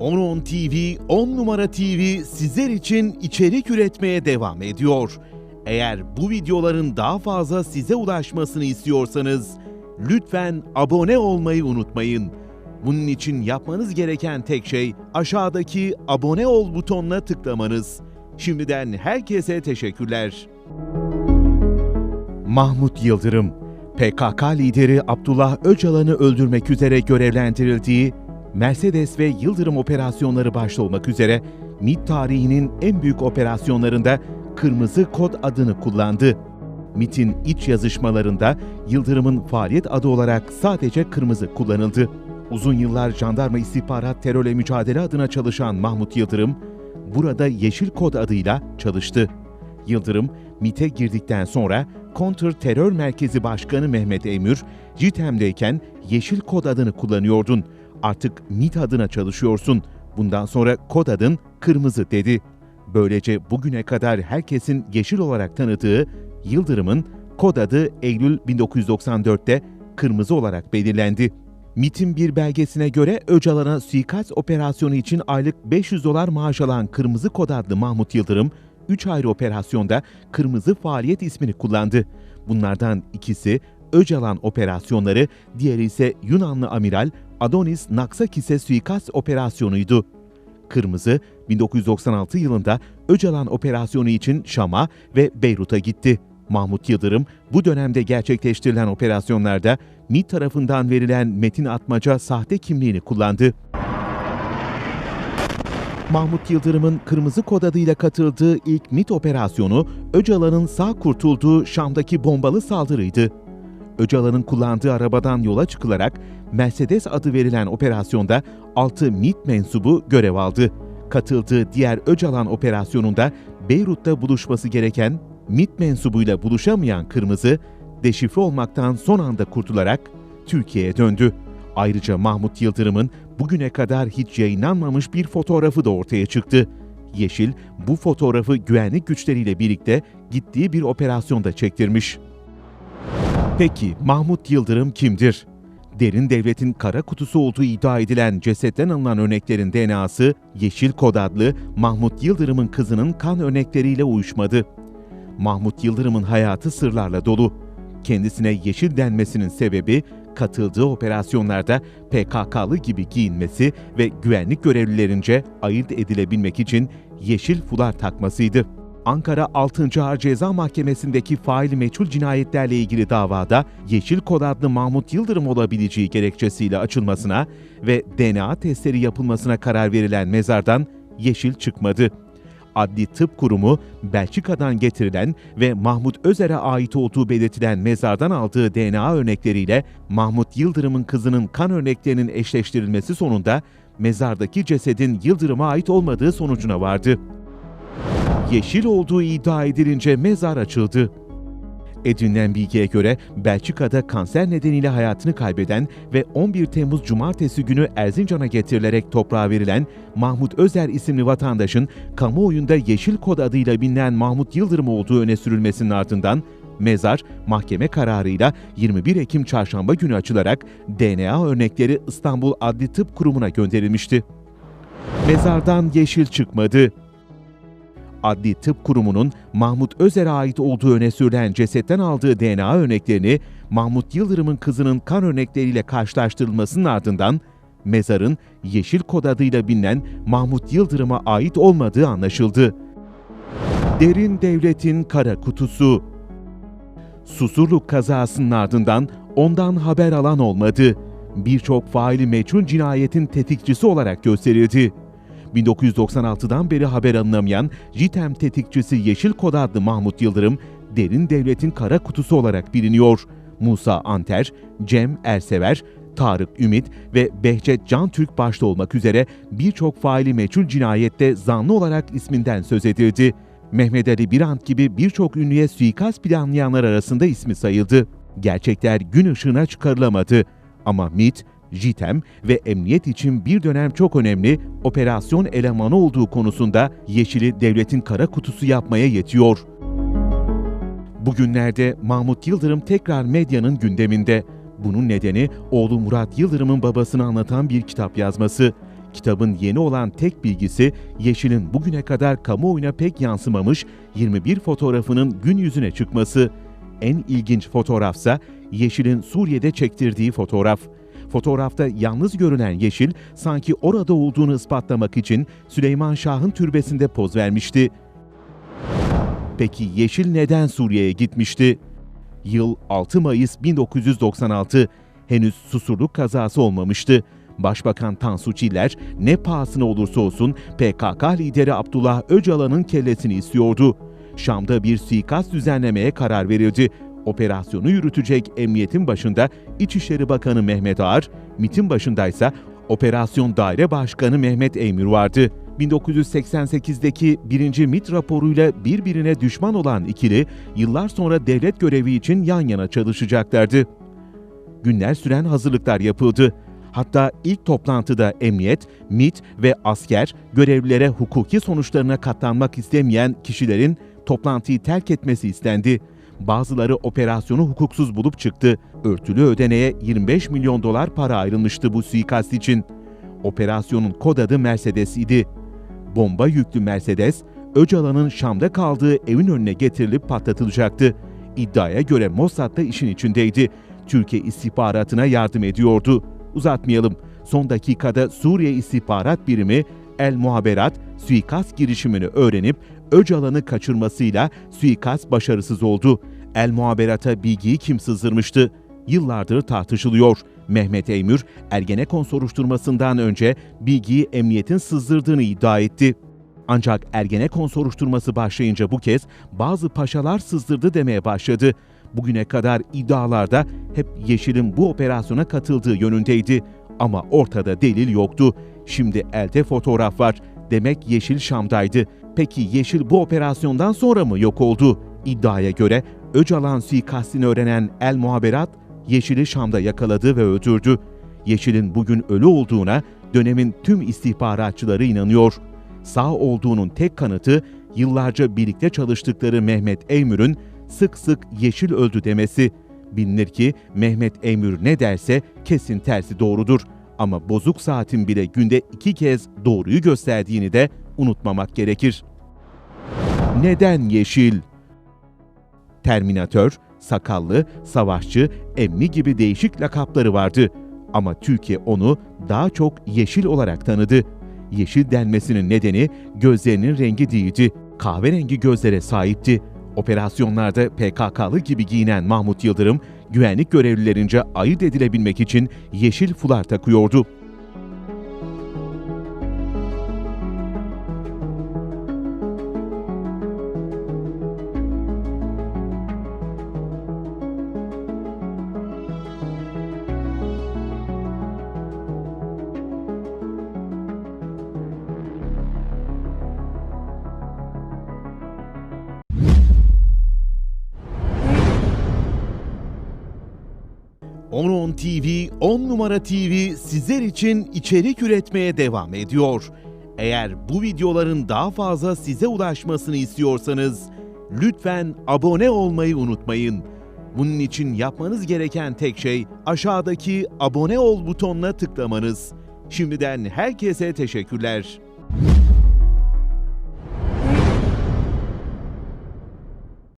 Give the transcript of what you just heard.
10 TV, 10 numara TV sizler için içerik üretmeye devam ediyor. Eğer bu videoların daha fazla size ulaşmasını istiyorsanız lütfen abone olmayı unutmayın. Bunun için yapmanız gereken tek şey aşağıdaki abone ol butonuna tıklamanız. Şimdiden herkese teşekkürler. Mahmut Yıldırım, PKK lideri Abdullah Öcalan'ı öldürmek üzere görevlendirildiği Mercedes ve Yıldırım operasyonları başta olmak üzere MİT tarihinin en büyük operasyonlarında Kırmızı Kod adını kullandı. MİT'in iç yazışmalarında Yıldırım'ın faaliyet adı olarak sadece kırmızı kullanıldı. Uzun yıllar jandarma istihbarat terörle mücadele adına çalışan Mahmut Yıldırım, burada Yeşil Kod adıyla çalıştı. Yıldırım, MİT'e girdikten sonra Kontr Terör Merkezi Başkanı Mehmet Emür, JITEM'deyken Yeşil Kod adını kullanıyordun. Artık MİT adına çalışıyorsun. Bundan sonra kod adın Kırmızı dedi. Böylece bugüne kadar herkesin yeşil olarak tanıdığı Yıldırım'ın kod adı Eylül 1994'te Kırmızı olarak belirlendi. MIT'in bir belgesine göre Öcalan'a suikast operasyonu için aylık 500 dolar maaş alan Kırmızı Kod adlı Mahmut Yıldırım, 3 ayrı operasyonda Kırmızı Faaliyet ismini kullandı. Bunlardan ikisi Öcalan operasyonları, diğeri ise Yunanlı amiral Adonis Naksakis'e suikast operasyonuydu. Kırmızı, 1996 yılında Öcalan operasyonu için Şam'a ve Beyrut'a gitti. Mahmut Yıldırım, bu dönemde gerçekleştirilen operasyonlarda MİT tarafından verilen Metin Atmaca sahte kimliğini kullandı. Mahmut Yıldırım'ın Kırmızı Kod adıyla katıldığı ilk MİT operasyonu Öcalan'ın sağ kurtulduğu Şam'daki bombalı saldırıydı. Öcalan'ın kullandığı arabadan yola çıkılarak Mercedes adı verilen operasyonda 6 MİT mensubu görev aldı. Katıldığı diğer Öcalan operasyonunda Beyrut'ta buluşması gereken MİT mensubuyla buluşamayan Kırmızı, deşifre olmaktan son anda kurtularak Türkiye'ye döndü. Ayrıca Mahmut Yıldırım'ın bugüne kadar hiç yayınlanmamış bir fotoğrafı da ortaya çıktı. Yeşil bu fotoğrafı güvenlik güçleriyle birlikte gittiği bir operasyonda çektirmiş. Peki Mahmut Yıldırım kimdir? Derin devletin kara kutusu olduğu iddia edilen cesetten alınan örneklerin DNA'sı Yeşil Kod adlı Mahmut Yıldırım'ın kızının kan örnekleriyle uyuşmadı. Mahmut Yıldırım'ın hayatı sırlarla dolu. Kendisine yeşil denmesinin sebebi katıldığı operasyonlarda PKK'lı gibi giyinmesi ve güvenlik görevlilerince ayırt edilebilmek için yeşil fular takmasıydı. Ankara 6. Ağır Ceza Mahkemesi'ndeki faili meçhul cinayetlerle ilgili davada Yeşil Kod adlı Mahmut Yıldırım olabileceği gerekçesiyle açılmasına ve DNA testleri yapılmasına karar verilen mezardan yeşil çıkmadı. Adli Tıp Kurumu, Belçika'dan getirilen ve Mahmut Özer'e ait olduğu belirtilen mezardan aldığı DNA örnekleriyle Mahmut Yıldırım'ın kızının kan örneklerinin eşleştirilmesi sonunda mezardaki cesedin Yıldırım'a ait olmadığı sonucuna vardı yeşil olduğu iddia edilince mezar açıldı. Edinilen bilgiye göre Belçika'da kanser nedeniyle hayatını kaybeden ve 11 Temmuz Cumartesi günü Erzincan'a getirilerek toprağa verilen Mahmut Özer isimli vatandaşın kamuoyunda Yeşil Kod adıyla bilinen Mahmut Yıldırım olduğu öne sürülmesinin ardından mezar mahkeme kararıyla 21 Ekim çarşamba günü açılarak DNA örnekleri İstanbul Adli Tıp Kurumu'na gönderilmişti. Mezardan yeşil çıkmadı. Adli Tıp Kurumu'nun Mahmut Özer'e ait olduğu öne sürülen cesetten aldığı DNA örneklerini Mahmut Yıldırım'ın kızının kan örnekleriyle karşılaştırılmasının ardından mezarın Yeşil Kod adıyla bilinen Mahmut Yıldırım'a ait olmadığı anlaşıldı. Derin Devlet'in Kara Kutusu Susurluk kazasının ardından ondan haber alan olmadı. Birçok faili meçhul cinayetin tetikçisi olarak gösterildi. 1996'dan beri haber alınamayan JITEM tetikçisi Yeşil Kod adlı Mahmut Yıldırım, derin devletin kara kutusu olarak biliniyor. Musa Anter, Cem Ersever, Tarık Ümit ve Behçet Can Türk başta olmak üzere birçok faili meçhul cinayette zanlı olarak isminden söz edildi. Mehmet Ali Birant gibi birçok ünlüye suikast planlayanlar arasında ismi sayıldı. Gerçekler gün ışığına çıkarılamadı. Ama MIT, JITEM ve emniyet için bir dönem çok önemli operasyon elemanı olduğu konusunda Yeşil'i devletin kara kutusu yapmaya yetiyor. Bugünlerde Mahmut Yıldırım tekrar medyanın gündeminde. Bunun nedeni oğlu Murat Yıldırım'ın babasını anlatan bir kitap yazması. Kitabın yeni olan tek bilgisi Yeşil'in bugüne kadar kamuoyuna pek yansımamış 21 fotoğrafının gün yüzüne çıkması. En ilginç fotoğrafsa Yeşil'in Suriye'de çektirdiği fotoğraf. Fotoğrafta yalnız görünen Yeşil sanki orada olduğunu ispatlamak için Süleyman Şah'ın türbesinde poz vermişti. Peki Yeşil neden Suriye'ye gitmişti? Yıl 6 Mayıs 1996. Henüz susurluk kazası olmamıştı. Başbakan Tansu Çiller ne pahasına olursa olsun PKK lideri Abdullah Öcalan'ın kellesini istiyordu. Şam'da bir suikast düzenlemeye karar verildi. Operasyonu yürütecek emniyetin başında İçişleri Bakanı Mehmet Ağar, MİT'in başındaysa Operasyon Daire Başkanı Mehmet Eymür vardı. 1988'deki 1. MİT raporuyla birbirine düşman olan ikili yıllar sonra devlet görevi için yan yana çalışacaklardı. Günler süren hazırlıklar yapıldı. Hatta ilk toplantıda emniyet, MİT ve asker görevlilere hukuki sonuçlarına katlanmak istemeyen kişilerin toplantıyı terk etmesi istendi. Bazıları operasyonu hukuksuz bulup çıktı. Örtülü ödeneğe 25 milyon dolar para ayrılmıştı bu suikast için. Operasyonun kod adı Mercedes idi. Bomba yüklü Mercedes, Öcalan'ın Şam'da kaldığı evin önüne getirilip patlatılacaktı. İddiaya göre Mossad da işin içindeydi. Türkiye istihbaratına yardım ediyordu. Uzatmayalım. Son dakikada Suriye İstihbarat Birimi El Muhaberat suikast girişimini öğrenip Öcalan'ı kaçırmasıyla suikast başarısız oldu. El Muhaberat'a bilgiyi kim sızdırmıştı? Yıllardır tartışılıyor. Mehmet Eymür, Ergenekon soruşturmasından önce bilgiyi emniyetin sızdırdığını iddia etti. Ancak Ergenekon soruşturması başlayınca bu kez bazı paşalar sızdırdı demeye başladı. Bugüne kadar iddialarda hep Yeşil'in bu operasyona katıldığı yönündeydi. Ama ortada delil yoktu. Şimdi elde fotoğraf var. Demek Yeşil Şam'daydı. Peki Yeşil bu operasyondan sonra mı yok oldu? İddiaya göre Öcalan suikastini öğrenen El Muhaberat Yeşil'i Şam'da yakaladı ve öldürdü. Yeşil'in bugün ölü olduğuna dönemin tüm istihbaratçıları inanıyor. Sağ olduğunun tek kanıtı yıllarca birlikte çalıştıkları Mehmet Eymür'ün sık sık Yeşil öldü demesi. Bilinir ki Mehmet Eymür ne derse kesin tersi doğrudur. Ama bozuk saatin bile günde iki kez doğruyu gösterdiğini de unutmamak gerekir. Neden Yeşil? Terminatör, sakallı, savaşçı, emmi gibi değişik lakapları vardı. Ama Türkiye onu daha çok yeşil olarak tanıdı. Yeşil denmesinin nedeni gözlerinin rengi değildi. Kahverengi gözlere sahipti. Operasyonlarda PKK'lı gibi giyinen Mahmut Yıldırım, güvenlik görevlilerince ayırt edilebilmek için yeşil fular takıyordu. Onun TV, 10 numara TV sizler için içerik üretmeye devam ediyor. Eğer bu videoların daha fazla size ulaşmasını istiyorsanız lütfen abone olmayı unutmayın. Bunun için yapmanız gereken tek şey aşağıdaki abone ol butonuna tıklamanız. Şimdiden herkese teşekkürler.